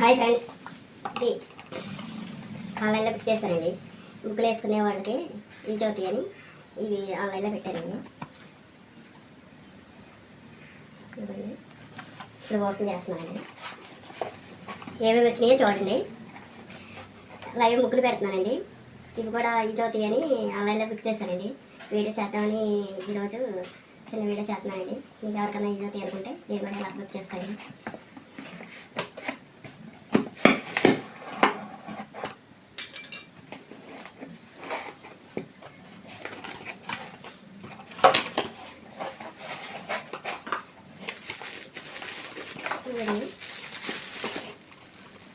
Hi friends. ఇది ఆన్లైన్లో book చేశానండి. బుక్లు వేసుకునే వాళ్ళకి యూజ్ అవుతాయి అని ఇవి ఆన్లైన్లో పెట్టానండి. ఇప్పుడు ఓపెన్ చేస్తున్నానండి. ఏమేమి వచ్చినాయో చూడండి. లైవ్ బుక్లు పెడుతున్నానండి. ఇవి కూడా యూజ్ జ్యోతి అని ఆన్లైన్లో బుక్ చేశానండి. వీడియో చేద్దామని ఈరోజు చిన్న వీడియో చేస్తున్నానండి. మీకు ఎవరికైనా యూజ్ అవుతాయి అనుకుంటే నేను కూడా ఇలా బుక్ చేస్తాను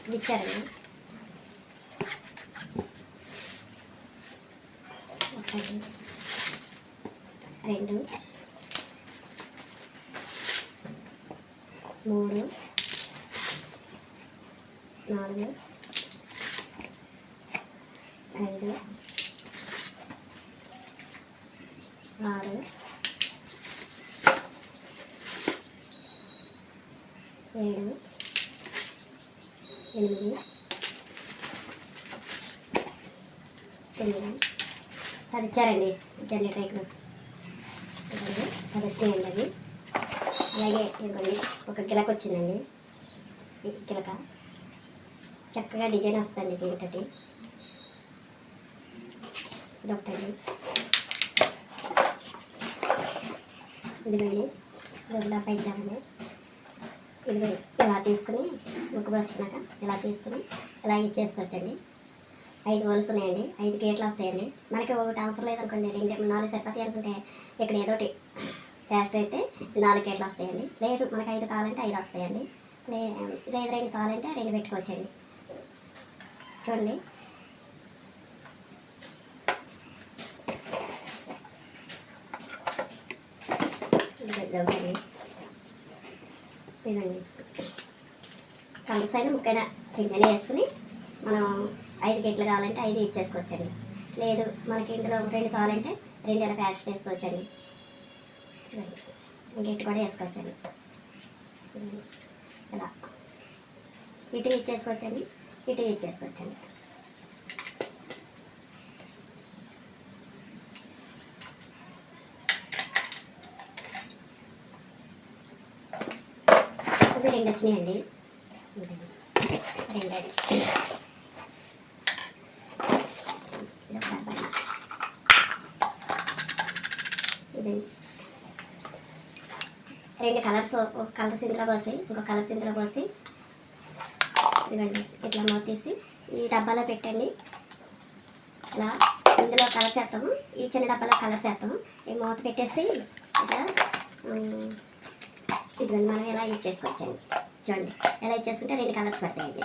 ఇది ఒకటి రెండు. మూడు. నాలుగు. ఐదు. ఆరు. ఏడు. ఎనిమిది. తొమ్మిది. అది ఇచ్చారండి జనరేటర్ ఇక్కడ అది వచ్చిందండి అది అలాగే ఇవ్వండి ఒక గిలక వచ్చిందండి. ఈ గిలక. చక్కగా డిజైన్ వస్తుంది దీంతోటి ఇదొకటండి. ఇదిగండి ఇలా పెంచాలండి ఇదిగో ఇలా తీసుకుని ముక్కు పోస్తున్నాక ఇలా తీసుకుని ఇలా ఇచ్చేసుకోవచ్చండి ఐదు వలుసు ఉన్నాయండి. ఐదు గేట్లు వస్తాయండి. మనకి ఒకటి అవసరం లేదనుకోండి. రెండు నాలుగు సరిపోతాయి అనుకుంటే ఇక్కడ ఏదోటి క్యాస్ట్ అయితే నాలుగు గేట్లు వస్తాయండి. లేదు మనకి ఐదు కావాలంటే ఐదు వస్తాయండి. లేదు రెండు చాలంటే రెండు పెట్టుకోవచ్చండి. చూడండి. ఇదిగోండి. ఇదండి కంపల్సరీ ముక్కైనా పిండిని వేసుకుని మనం ఐదు గేట్లు కావాలంటే ఐదు ఇచ్చేసుకోవచ్చండి. లేదు మనకి ఇందులో రెండు కావాలంటే రెండు ఇలా ప్యాకెట్ వేసుకోవచ్చండి. చూడండి. ఇంకెట్టు కూడా వేసుకోవచ్చండి. ఇలా. ఇటు ఇచ్చేసుకోవచ్చండి ఇటు ఇచ్చేసుకోవచ్చండి ఇవి రెండు వచ్చినాయండి. రెండు రెండు కలర్స్ ఒక కలర్ సింతలో పోసి ఇంకో కలర్ సింతలో పోసి ఇదిగోండి ఇట్లా మూతీసి ఈ డబ్బాలో పెట్టండి. ఇలా ఇందులో కలర్స్ వేస్తాము ఈ చిన్న డబ్బాలో కలర్స్ వేస్తాము ఈ మూత పెట్టేసి ఇట్లా ఇదిగోండి మనం ఎలా యూజ్ చేసుకోవచ్చండి? చూడండి. ఎలా యూజ్ చేసుకుంటే రెండు కలర్స్ పడతాయండి.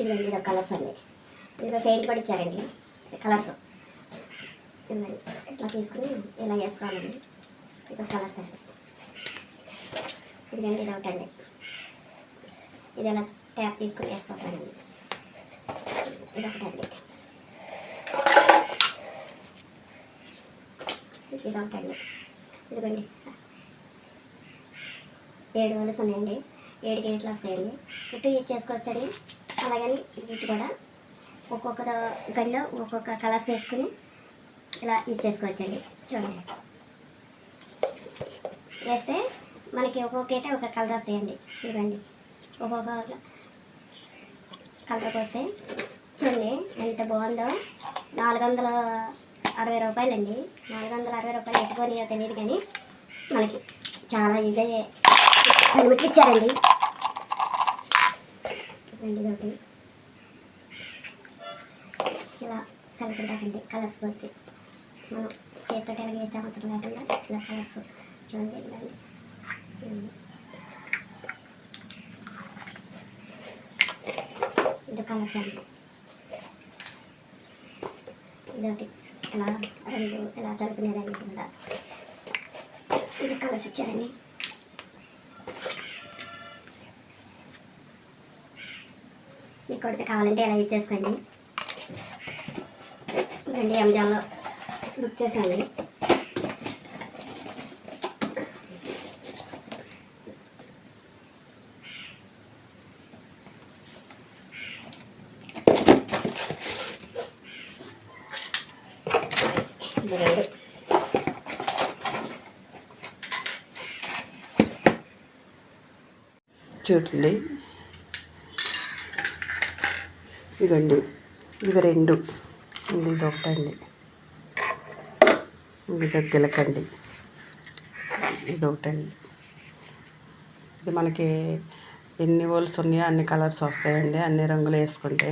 ఇదిగోండి ఇది కలర్స్ అండి. ఇదిగో పెయింట్ కూడా ఇచ్చారండి. కలర్స్ ఇదిగోండి. ఇట్లా తీసుకుని ఇలా వేసుకోవాలండి ఇది కలర్స్ అండి. ఇదిగండి ఇది ఒకటండి. ఇది ఎలా ట్యాప్ తీసుకుని వేసుకోవాలండి ఇది ఒకటండి ఇదిగోండి ఏడు వలస ఉన్నాయండి ఏడు గేట్లు వస్తాయండి ఇటు యూజ్ చేసుకోవచ్చండి అలాగని ఇటు కూడా ఒక్కొక్క గడిలో ఒక్కొక్క కలర్స్ వేసుకుని ఇలా యూజ్ చేసుకోవచ్చండి చూడండి. వేస్తే మనకి ఒక్కొక్కటే ఒక కలర్ వస్తాయండి. ఇవ్వండి ఒక్కొక్క కలర్కి వస్తే చూడండి ఎంత బాగుందో. నాలుగు వందల అరవై రూపాయలండి. నాలుగు వందల అరవై రూపాయలు ఎట్టుకొని తెలియదు కానీ మనకి చాలా యూజ్ అయ్యే పనిముట్లు ఇచ్చారండి. ఒకటి ఇలా చల్లుకుంటాకండి కలర్స్ పోసి. మనం చేతితో వేసే అవసరం లేకుండా ఇలా కలర్స్ చూడండి ఇలా ఉమ్. ఇది కలర్స్ ఇదొకటి ఇలా రెండు ఎలా చదువుకునేదండి కింద ఇది కలర్స్ ఇచ్చారండి. మీకు కొడితే కావాలంటే ఎలా ఇచ్చేసుకోండి రెండు ఎంజాల్లో బుక్ చేశాను. ఇది చూడండి. ఇదండి ఇవి రెండు. ఇది ఒకటండి. ఇది గిలకండి. ఇది ఒకటండి. ఇది మనకి ఎన్ని హోల్స్ ఉన్నాయో అన్ని కలర్స్ వస్తాయండి. అన్ని రంగులు వేసుకుంటే.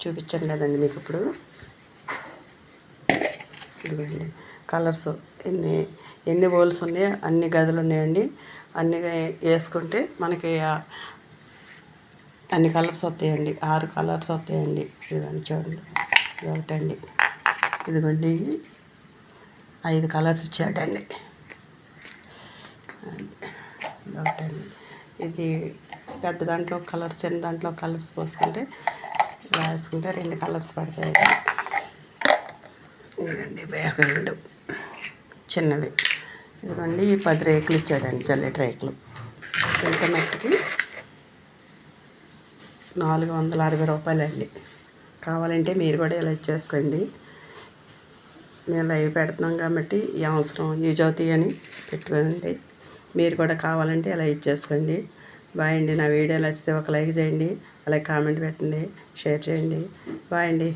చూపించండి కదండి మీకు ఇప్పుడు. ఇదిగోండి కలర్స్. ఎన్ని ఎన్ని బోల్స్ ఉన్నాయో అన్ని గదులు ఉన్నాయండి. అన్ని వేసుకుంటే మనకి అన్ని కలర్స్ వస్తాయండి. ఆరు కలర్స్ వస్తాయండి. ఇదిగోండి చూడండి. ఇది ఒకటండి. ఇదిగోండి. ఐదు కలర్స్ ఇచ్చాడండి. ఇది ఒకటండి. ఇది పెద్ద దాంట్లో కలర్స్ చిన్న దాంట్లో కలర్స్ పోసుకుంటే ఇలా వేసుకుంటే రెండు కలర్స్ పడతాయి ఇదిగోండి వేరొక చిన్నవి. ఇదిగోండి ఈ పది రేకులు ఇచ్చాడండి జల్లెట రేకులు. ఇంత మట్టికి? నాలుగు వందల అరవై రూపాయలండి. కావాలంటే మీరు కూడా ఇలా చేసుకోండి మేము లైవ్ పెడుతున్నాం కాబట్టి ఈ అవసరం. యూజ్ అవుతాయి అని పెట్టుకోండి. మీరు కూడా కావాలంటే ఇలా ఇచ్చేసుకోండి. బాయ్ అండి నా వీడియోలు నచ్చితే ఒక లైక్ చేయండి. అలాగే కామెంట్ పెట్టండి షేర్ చేయండి. బాయ్ అండి.